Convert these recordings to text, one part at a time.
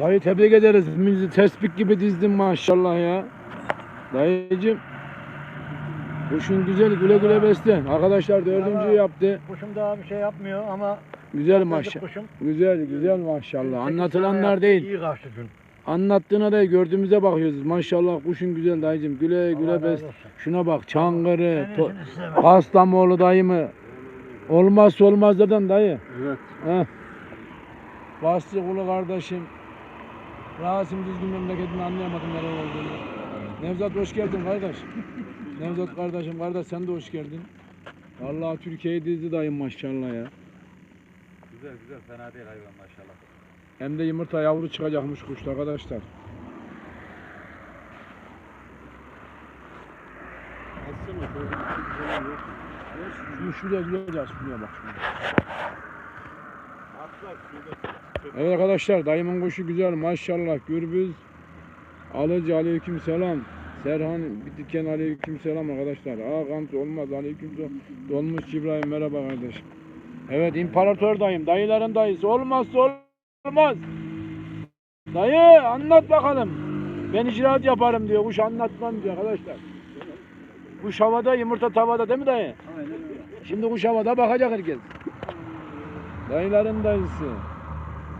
Dayı tebrik ederiz. Bizi tespih gibi dizdin maşallah ya. Dayıcım. Kuşun güzel güle güle beslen. Arkadaşlar dördüncü yaptı. Kuşum daha bir şey yapmıyor ama Güzel maşallah. kuşum. Güzel güzel maşallah. Anlatılanlar değil. İyi kaçtı dün. Anlattığına değil gördüğümüze bakıyoruz. Maşallah kuşun güzel dayıcım. Güle güle razı bes. olsun. Şuna bak Çankırı, to- Senesini istemem. Kastamoğlu dayı mı? Olmazsa olmazlardan dayı. Evet. Heh. Basri kulu kardeşim. Rasim düzgün memleketini anlayamadım nereye olduğunu. Nevzat hoş geldin kardeş. Nevzat kardeşim kardeş sen de hoş geldin. Vallahi Türkiye'yi dizdi dayım maşallah ya. Güzel güzel fena değil hayvan maşallah. Hem de yumurta yavru çıkacakmış kuşta arkadaşlar. Aslında şöyle bir şey yok. Şunu şuraya şuraya bak şuraya. Atlar şurada. Evet arkadaşlar dayımın kuşu güzel maşallah gürbüz. Alıcı aleyküm selam. Serhan Bitiken aleyküm selam arkadaşlar. Aa Gamze olmaz aleyküm selam. Dolmuş İbrahim merhaba kardeşim. Evet imparator dayım dayıların dayısı olmazsa olmaz. Dayı anlat bakalım. Ben icraat yaparım diyor. Kuş anlatmam diyor arkadaşlar. Kuş havada yumurta tavada değil mi dayı? Aynen öyle. Şimdi kuş havada bakacak herkes. Dayıların dayısı.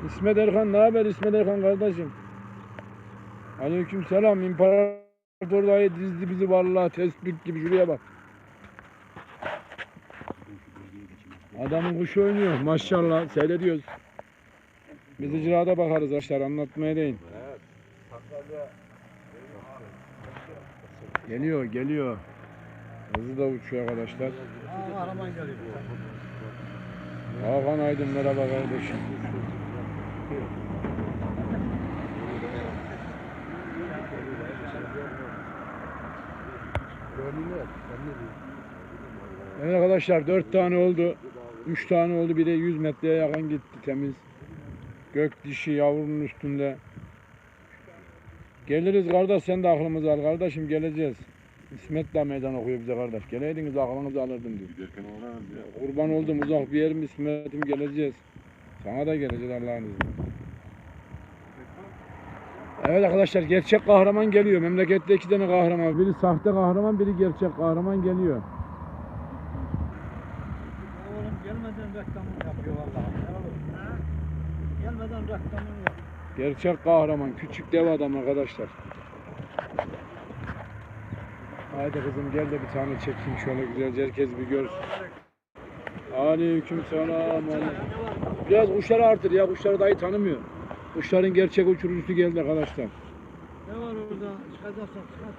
İsmet Erkan ne haber İsmet Erkan kardeşim? Aleyküm selam. İmparator dayı dizdi bizi vallahi tespih gibi şuraya bak. Adamın kuşu oynuyor maşallah seyrediyoruz. Biz icraata bakarız arkadaşlar anlatmaya değil. Geliyor geliyor. Hızlı da uçuyor arkadaşlar. Aa, kahraman geliyor. Hakan Aydın merhaba kardeşim. Evet arkadaşlar dört tane oldu. Üç tane oldu. Bir de 100 metreye yakın gitti temiz. Gök dişi yavrunun üstünde. Geliriz kardeş sen de aklımızı al kardeşim geleceğiz. İsmet de meydan okuyor bize kardeş. Geleydiniz aklınızı alırdım diyor. Giderken uğrarız ya. Kurban oldum uzak bir yerim İsmet'im geleceğiz. Sana da geleceğiz Allah'ın izniyle. Evet arkadaşlar gerçek kahraman geliyor. Memlekette iki tane kahraman. Biri sahte kahraman, biri gerçek kahraman geliyor. Oğlum gelmeden reklamını yapıyor vallahi. Gelmeden reklamını yapıyor. Gerçek kahraman, küçük dev adam arkadaşlar. Haydi kızım gel de bir tane çekeyim şöyle güzelce herkes bir görsün. Aleyküm selam. Biraz kuşları artır ya kuşları dahi tanımıyor. Kuşların gerçek uçurucusu geldi arkadaşlar. Ne var orada? Çıkacaksan çıkar.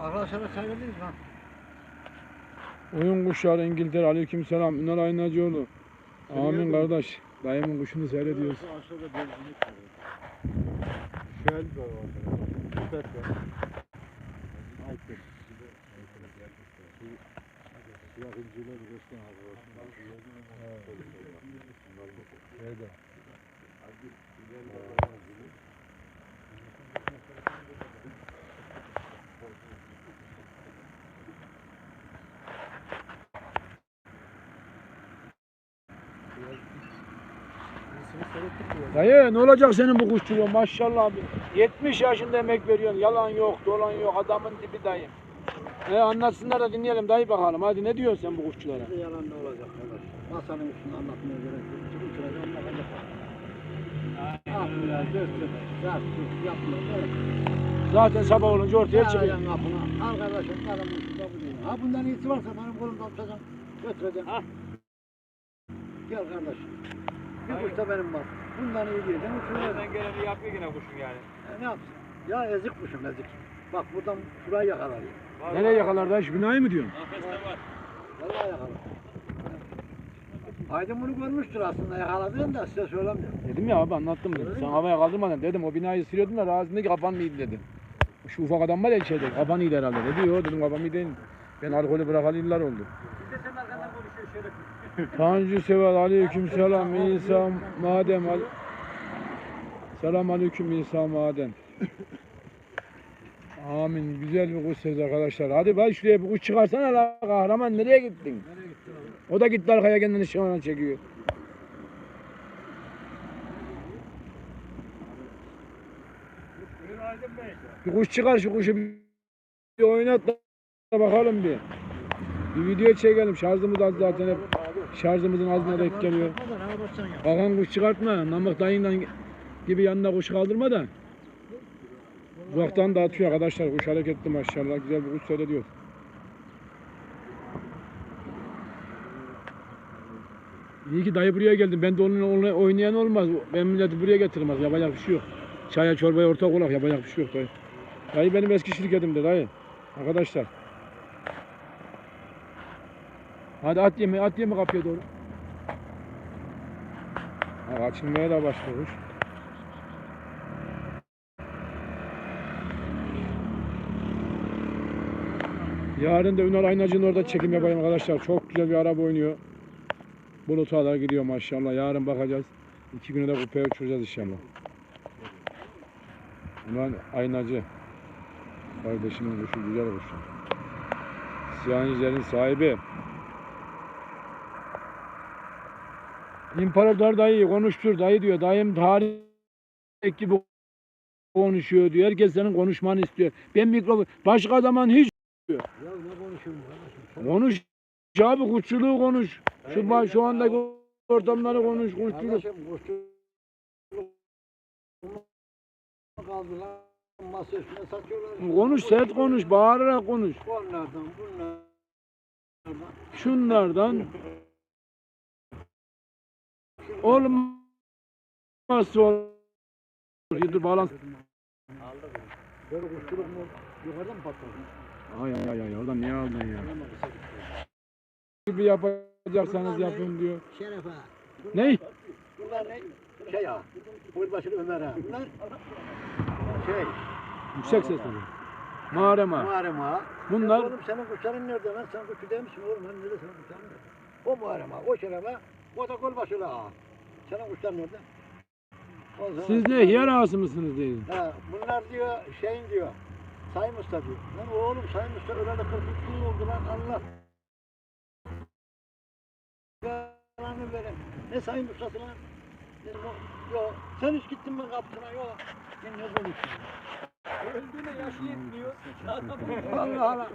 Arkadaşlara seyrediyoruz lan. Oyun kuşları İngiltere aleyküm selam. Ünal Aynacıoğlu. Amin kardeş. Dayımın kuşunu seyrediyoruz. Aşağıda benzinlik var. Şel var orada. Var. Aykır. Nerede? Dayı ne olacak senin bu kuşçuluğun maşallah abi. 70 yaşında emek veriyorsun. Yalan yok, dolan yok. Adamın dibi dayı. E anlatsınlar da dinleyelim dayı bakalım. Hadi ne diyorsun sen bu kuşçulara? Bir yalan ne olacak arkadaş? Masanın üstünde anlatmaya gerek yok. Çıkın şuraya anlatacak. Ah biraz dönsün. Yap, sus, yapma. Zaten sabah olunca ortaya çıkıyor. Çağıracaksın kapına. Arkadaşım adamın üstünde bu değil. Ha bundan iyisi varsa benim kolumda tutacağım. Götüreceğim. Ha. Gel kardeş. Bir kuş da benim var. Bundan iyi. Ben uçuruyorum. Nereden geleni yapıyor yine kuşun yani. E, ne yapsın? Ya ezik kuşum ezik. Bak buradan şurayı yakalar. ya. Nereye yakalar dayı? Binayı mı diyorsun? Vallahi yakalar. Aydın bunu görmüştür aslında yakaladığını da size söylemiyorum. Dedim ya abi anlattım dedim. Sen havaya kaldırmadın dedim. O binayı siliyordum da razında kafan mıydı dedi. Şu ufak adam var ya içeride. Kafan iyiydi herhalde dedi. Yo dedim kafam iyi değil. Ben alkolü bırakalı yıllar oldu. Bir de senin arkandan konuşuyor şöyle. Tanju Sever aleyküm selam İsa Madem al Selam aleyküm İsa Madem Amin güzel bir kuş söz arkadaşlar hadi bak şuraya bir kuş çıkarsana la kahraman nereye gittin Nereye gitti O da gitti arkaya kendini şahane çekiyor. Bir kuş çıkar şu kuşu bir, bir oynat da bakalım bir. Bir video çekelim. Şarjımız az zaten hep şarjımızın azına denk geliyor. Bakan kuş çıkartma. Namık dayından gibi yanına kuş kaldırma da. Uzaktan da atıyor arkadaşlar. Kuş hareketli maşallah. Güzel bir kuş seyrediyor. İyi ki dayı buraya geldim. Ben de onunla oynayan olmaz. Ben milleti buraya getirmez. Yapacak bir şey yok. Çaya çorbaya ortak olak yapacak bir şey yok dayı. Dayı benim eski şirketimde dayı. Arkadaşlar. Hadi at yeme, at yeme kapıya doğru. Ha, açılmaya da başlamış. Yarın da Ünal Aynacı'nın orada çekim yapayım arkadaşlar. Çok güzel bir araba oynuyor. Bulut da gidiyor maşallah. Yarın bakacağız. İki güne de kupaya uçuracağız inşallah. Ünal Aynacı. Kardeşimin kuşu güzel kuşu. Siyanizlerin sahibi. İmparator dayı konuştur dayı diyor. Dayım tarih gibi konuşuyor diyor. Herkes senin konuşmanı istiyor. Ben mikrofon başka zaman hiç Ya ne konuşuyorum kardeşim? konuş abi kuşçuluğu konuş. Şu ba- şu andaki ortamları konuş kuşçuluk. Kardeşim kuşçuluk kaldı lan. Masa üstüne satıyorlar. Konuş sert konuş bağırarak konuş. Onlardan bunlardan. Şunlardan olmazsa olur. Dur bağlan. Böyle kuşçuluk mu? Yukarıdan mı patladı? Ay ay ay oradan niye aldın ya? Gibi yapacaksanız yapın diyor. Şeref ha. Ne? Bunlar ne? Şey ha. Buyurbaşılı Ömer ha. Bunlar şey. Yüksek sesle. Mağara ha. Muharrem ha. Bunlar Ya Oğlum senin kuşların nerede lan? Sen kuşçu değil misin oğlum? Hani nerede senin kuşların nerede? O Muharrem ha. O Şeref ha. O da Gölbaşılı ha. Senin kuşlar nerede? Siz ne hiyar ağası mısınız deyin. Ha, bunlar diyor şeyin diyor. Sayın Usta diyor. Lan oğlum Sayın Usta öleli 43 yıl oldu lan Allah. Belanı verin. Ne Sayın Ustası lan? Yok. Sen hiç gittin mi kapısına? Yok. Ben ne konuşuyorsun? Öldüğüne yaşı yetmiyor. Vallahi lan.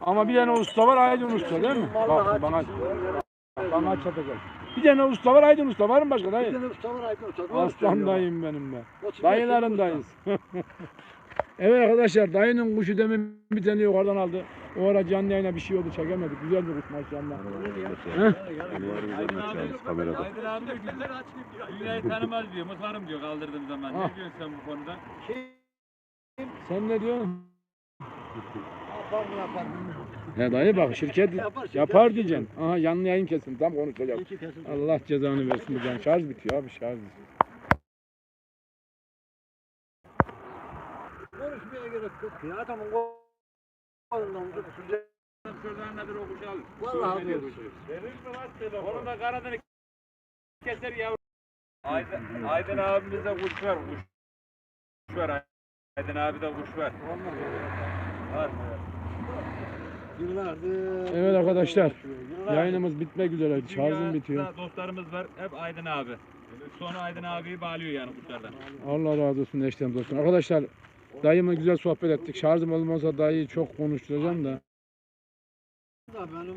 Ama bir tane usta var Aydın Usta değil mi? Bak bana bana çatacak. Bir tane usta var Aydın Usta var mı başka Bir dayı? tane usta var Aydın Usta. doğru Aslan dayım benim be. Dayılarındayız. evet arkadaşlar dayının kuşu demin bir tane yukarıdan aldı. O ara canlı yayına bir şey oldu çekemedik. Güzel bir kuş maşallah. Aydın abi, Aydın abi diyor güzel aç Dünyayı tanımaz diyor. Mıklarım diyor kaldırdığım zaman. Ah. Ne diyorsun sen bu konuda? Sen ne diyorsun? yapar mı yapar mı? He dayı bak şirket Yapar, şirket yapar diyeceksin. Aha yanlı yayın kesin tam kesin. Allah cezanı versin bu can. Şarj bitiyor abi şarj bitiyor. Konuşmaya gerek yok ya. Adamın kolundan. Vallahi diyor diyor. kuşu. Onun da kanadını keser yavrum. Aydın, Aydın abimizde kuş var. Kuş, kuş var. Aydın abi de kuş var. Var. Yıllardır. Evet arkadaşlar, Yıllardır. Yayınımız bitmek üzere. Şarjım bitiyor. Dostlarımız var. Hep Aydın abi. Sonra Aydın abiyi bağlıyor yani kuşlardan. Allah razı olsun eşten dostum. Arkadaşlar dayımla güzel sohbet ettik. Şarjım olmasa dayıyı çok konuşturacağım da. Da benim